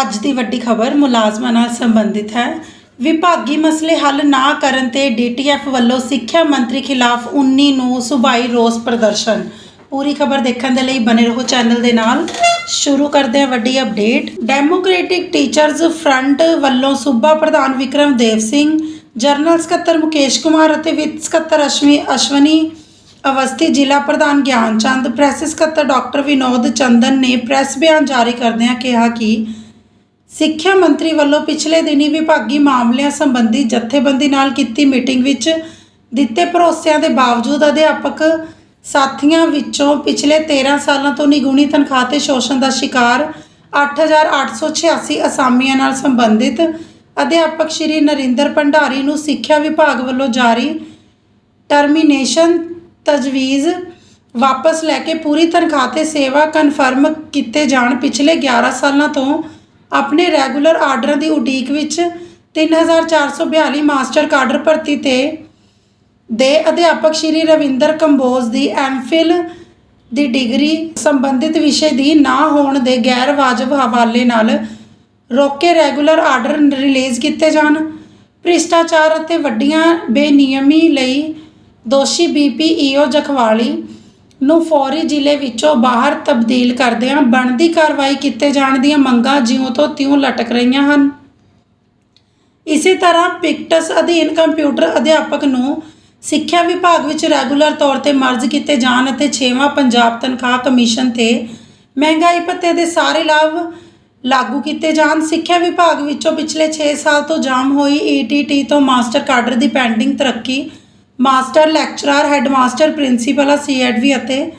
ਅੱਜ ਦੀ ਵੱਡੀ ਖਬਰ ਮੁਲਾਜ਼ਮਾਂ ਨਾਲ ਸੰਬੰਧਿਤ ਹੈ। ਵਿਭਾਗੀ ਮਸਲੇ ਹੱਲ ਨਾ ਕਰਨ ਤੇ ਡੀਟੀਐਫ ਵੱਲੋਂ ਸਿੱਖਿਆ ਮੰਤਰੀ ਖਿਲਾਫ 19 ਨੂੰ ਸੁਭਾਈ ਰੋਸ ਪ੍ਰਦਰਸ਼ਨ। ਪੂਰੀ ਖਬਰ ਦੇਖਣ ਦੇ ਲਈ ਬਨੇ ਰਹੋ ਚੈਨਲ ਦੇ ਨਾਲ। ਸ਼ੁਰੂ ਕਰਦੇ ਹਾਂ ਵੱਡੀ ਅਪਡੇਟ। ਡੈਮੋਕ੍ਰੈਟਿਕ ਟੀਚਰਜ਼ ਫਰੰਟ ਵੱਲੋਂ ਸੂਬਾ ਪ੍ਰਧਾਨ ਵਿਕਰਮ ਦੇਵ ਸਿੰਘ, ਜਨਰਲ ਸਕੱਤਰ ਮੁਕੇਸ਼ ਕੁਮਾਰ ਅਤੇ ਵਿੱਤ ਸਕੱਤਰ ਅਸ਼ਵੀ ਅਸ਼ਵਨੀ ਅਵਸਥੀ ਜ਼ਿਲ੍ਹਾ ਪ੍ਰਧਾਨ ਗਿਆਨ ਚੰਦ ਪ੍ਰੈਸ ਸਕੱਤਰ ਡਾਕਟਰ ਵਿਨੋਦ ਚੰਦਨ ਨੇ ਪ੍ਰੈਸ ਬਿਆਨ ਜਾਰੀ ਕਰਦਿਆਂ ਕਿਹਾ ਕਿ ਸਿੱਖਿਆ ਮੰਤਰੀ ਵੱਲੋਂ ਪਿਛਲੇ ਦਿਨੀ ਵਿਭਾਗੀ ਮਾਮਲਿਆਂ ਸੰਬੰਧੀ ਜਥੇਬੰਦੀ ਨਾਲ ਕੀਤੀ ਮੀਟਿੰਗ ਵਿੱਚ ਦਿੱਤੇ ਭਰੋਸਿਆਂ ਦੇ ਬਾਵਜੂਦ ਅਧਿਆਪਕ ਸਾਥੀਆਂ ਵਿੱਚੋਂ ਪਿਛਲੇ 13 ਸਾਲਾਂ ਤੋਂ ਨਿਗੁਣੀ ਤਨਖਾਹ ਤੇ ਸ਼ੋਸ਼ਣ ਦਾ ਸ਼ਿਕਾਰ 8886 ਅਸਾਮੀਆਂ ਨਾਲ ਸੰਬੰਧਿਤ ਅਧਿਆਪਕ ਸ਼੍ਰੀ ਨਰਿੰਦਰ ਭੰਡਾਰੀ ਨੂੰ ਸਿੱਖਿਆ ਵਿਭਾਗ ਵੱਲੋਂ ਜਾਰੀ ਟਰਮੀਨੇਸ਼ਨ ਤਜਵੀਜ਼ ਵਾਪਸ ਲੈ ਕੇ ਪੂਰੀ ਤਨਖਾਹ ਤੇ ਸੇਵਾ ਕਨਫਰਮ ਕੀਤੇ ਜਾਣ ਪਿਛਲੇ 11 ਸਾਲਾਂ ਤੋਂ ਆਪਣੇ ਰੈਗੂਲਰ ਆਰਡਰਾਂ ਦੀ ਉਡੀਕ ਵਿੱਚ 3442 ਮਾਸਟਰ ਕਾਡਰ ਭਰਤੀ ਤੇ ਦੇ ਅਧਿਆਪਕ ਸ਼੍ਰੀ ਰਵਿੰਦਰ ਕੰਬੋਜ ਦੀ ਐਮਫਿਲ ਦੀ ਡਿਗਰੀ ਸੰਬੰਧਿਤ ਵਿਸ਼ੇ ਦੀ ਨਾ ਹੋਣ ਦੇ ਗੈਰ ਵਾਜਬ ਹਵਾਲੇ ਨਾਲ ਰੋਕੇ ਰੈਗੂਲਰ ਆਰਡਰ ਰਿਲੀਜ਼ ਕੀਤੇ ਜਾਣ। ਭ੍ਰਿਸ਼ਟਾਚਾਰ ਅਤੇ ਵੱਡੀਆਂ ਬੇਨਿਯਮੀ ਲਈ ਦੋਸ਼ੀ ਬੀਪੀਈਓ ਜਖਵਾਲੀ ਨੂੰ ਫੌਰੀ ਜ਼ਿਲ੍ਹੇ ਵਿੱਚੋਂ ਬਾਹਰ ਤਬਦੀਲ ਕਰਦਿਆਂ ਬਣਦੀ ਕਾਰਵਾਈ ਕੀਤੇ ਜਾਣ ਦੀਆਂ ਮੰਗਾਂ ਜਿਉਂ ਤੋਂ ਤਿਉਂ ਲਟਕ ਰਹੀਆਂ ਹਨ। ਇਸੇ ਤਰ੍ਹਾਂ ਪਿਕਟਸ ਅਧੀਨ ਕੰਪਿਊਟਰ ਅਧਿਆਪਕ ਨੂੰ ਸਿੱਖਿਆ ਵਿਭਾਗ ਵਿੱਚ ਰੈਗੂਲਰ ਤੌਰ ਤੇ ਮਰਜ ਕੀਤੇ ਜਾਣ ਅਤੇ 6ਵਾਂ ਪੰਜਾਬ ਤਨਖਾਹ ਕਮਿਸ਼ਨ ਤੇ ਮਹਿੰਗਾਈ ਭੱਤੇ ਦੇ ਸਾਰੇ ਲਾਭ ਲਾਗੂ ਕੀਤੇ ਜਾਣ। ਸਿੱਖਿਆ ਵਿਭਾਗ ਵਿੱਚੋਂ ਪਿਛਲੇ 6 ਸਾਲ ਤੋਂ ਜਾਮ ਹੋਈ ਈਟੀਟੀ ਤੋਂ ਮਾਸਟਰ ਕਾਡਰ ਦੀ ਪੈਂਡਿੰਗ ਤਰੱਕੀ ਮਾਸਟਰ, ਲੈਕਚਰਰ, ਹੈੱਡਮਾਸਟਰ, ਪ੍ਰਿੰਸੀਪਲ, ਸੀਐਡਵੀ ਅਤੇ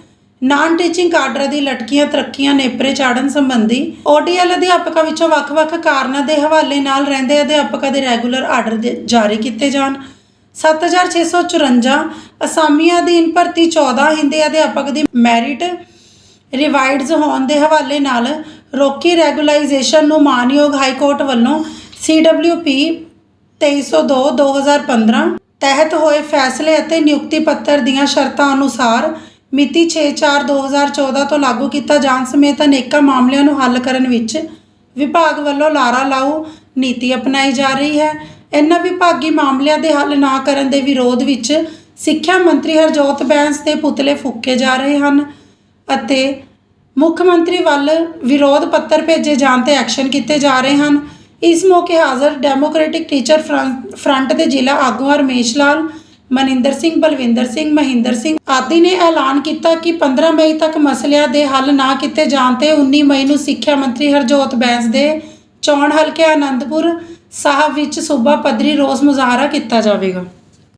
ਨਾਨ ਟੀਚਿੰਗ ਕਾਡਰਾਂ ਦੀ ਲਟਕੀਆਂ ਤਰੱਕੀਆਂ ਨੇਪਰੇ ਚਾੜਨ ਸੰਬੰਧੀ ਓਡੀਐਲ ਅਧਿਆਪਕਾਂ ਵਿੱਚੋਂ ਵੱਖ-ਵੱਖ ਕਾਰਨਾਂ ਦੇ ਹਵਾਲੇ ਨਾਲ ਰਹਿੰਦੇ ਅਧਿਆਪਕਾਂ ਦੇ ਰੈਗੂਲਰ ਆਰਡਰ ਦੇ ਜਾਰੀ ਕੀਤੇ ਜਾਣ। 7654 ਅਸਾਮੀਆਂ ਅਧੀਨ ਭਰਤੀ 14 ਹਿੰਦੀ ਅਧਿਆਪਕ ਦੀ ਮੈਰਿਟ ਰਿਵਾਈਡਸ ਹੋਣ ਦੇ ਹਵਾਲੇ ਨਾਲ ਰੋਕੀ ਰੈਗੂਲਾਈਜੇਸ਼ਨ ਨੂੰ ਮਾਨਯੋਗ ਹਾਈ ਕੋਰਟ ਵੱਲੋਂ CWP 2302 2015 ਤਹਿਤ ਹੋਏ ਫੈਸਲੇ ਅਤੇ ਨਿਯੁਕਤੀ ਪੱਤਰ ਦੀਆਂ ਸ਼ਰਤਾਂ ਅਨੁਸਾਰ ਮਿਤੀ 6/4/2014 ਤੋਂ ਲਾਗੂ ਕੀਤਾ ਜਾਣ ਸਮੇਤ ਅਨੇਕਾਂ ਮਾਮਲਿਆਂ ਨੂੰ ਹੱਲ ਕਰਨ ਵਿੱਚ ਵਿਭਾਗ ਵੱਲੋਂ ਲਾਰਾ ਲਾਊ ਨੀਤੀ ਅਪਣਾਈ ਜਾ ਰਹੀ ਹੈ। ਇਹਨਾਂ ਵਿਭਾਗੀ ਮਾਮਲਿਆਂ ਦੇ ਹੱਲ ਨਾ ਕਰਨ ਦੇ ਵਿਰੋਧ ਵਿੱਚ ਸਿੱਖਿਆ ਮੰਤਰੀ ਹਰਜੋਤ ਬੈਂਸ ਦੇ ਪੁਤਲੇ ਫੂਕੇ ਜਾ ਰਹੇ ਹਨ ਅਤੇ ਮੁੱਖ ਮੰਤਰੀ ਵੱਲ ਵਿਰੋਧ ਪੱਤਰ ਭੇਜੇ ਜਾਣ ਤੇ ਐਕਸ਼ਨ ਕੀਤੇ ਜਾ ਰਹੇ ਹਨ। ਇਸ ਮੌਕੇ ਹਾਜ਼ਰ ਡੈਮੋਕ੍ਰੈਟਿਕ ਟੀਚਰ ਫਰੰਟ ਫਰੰਟ ਦੇ ਜ਼ਿਲ੍ਹਾ ਆਗੂ ਰਮੇਸ਼ ਲਾਲ, ਮਨਿੰਦਰ ਸਿੰਘ, ਬਲਵਿੰਦਰ ਸਿੰਘ, ਮਹਿੰਦਰ ਸਿੰਘ ਆਦਿ ਨੇ ਐਲਾਨ ਕੀਤਾ ਕਿ 15 ਮਈ ਤੱਕ ਮਸਲਿਆਂ ਦੇ ਹੱਲ ਨਾ ਕੀਤੇ ਜਾਣ ਤੇ 19 ਮਈ ਨੂੰ ਸਿੱਖਿਆ ਮੰਤਰੀ ਹਰਜੋਤ ਬੈਂਸ ਦੇ ਚੋਣ ਹਲਕੇ ਆਨੰਦਪੁਰ ਸਾਹਿਬ ਵਿੱਚ ਸੂਬਾ ਪੱਧਰੀ ਰੋਸ ਮੁਜ਼ਾਹਰਾ ਕੀਤਾ ਜਾਵੇਗਾ।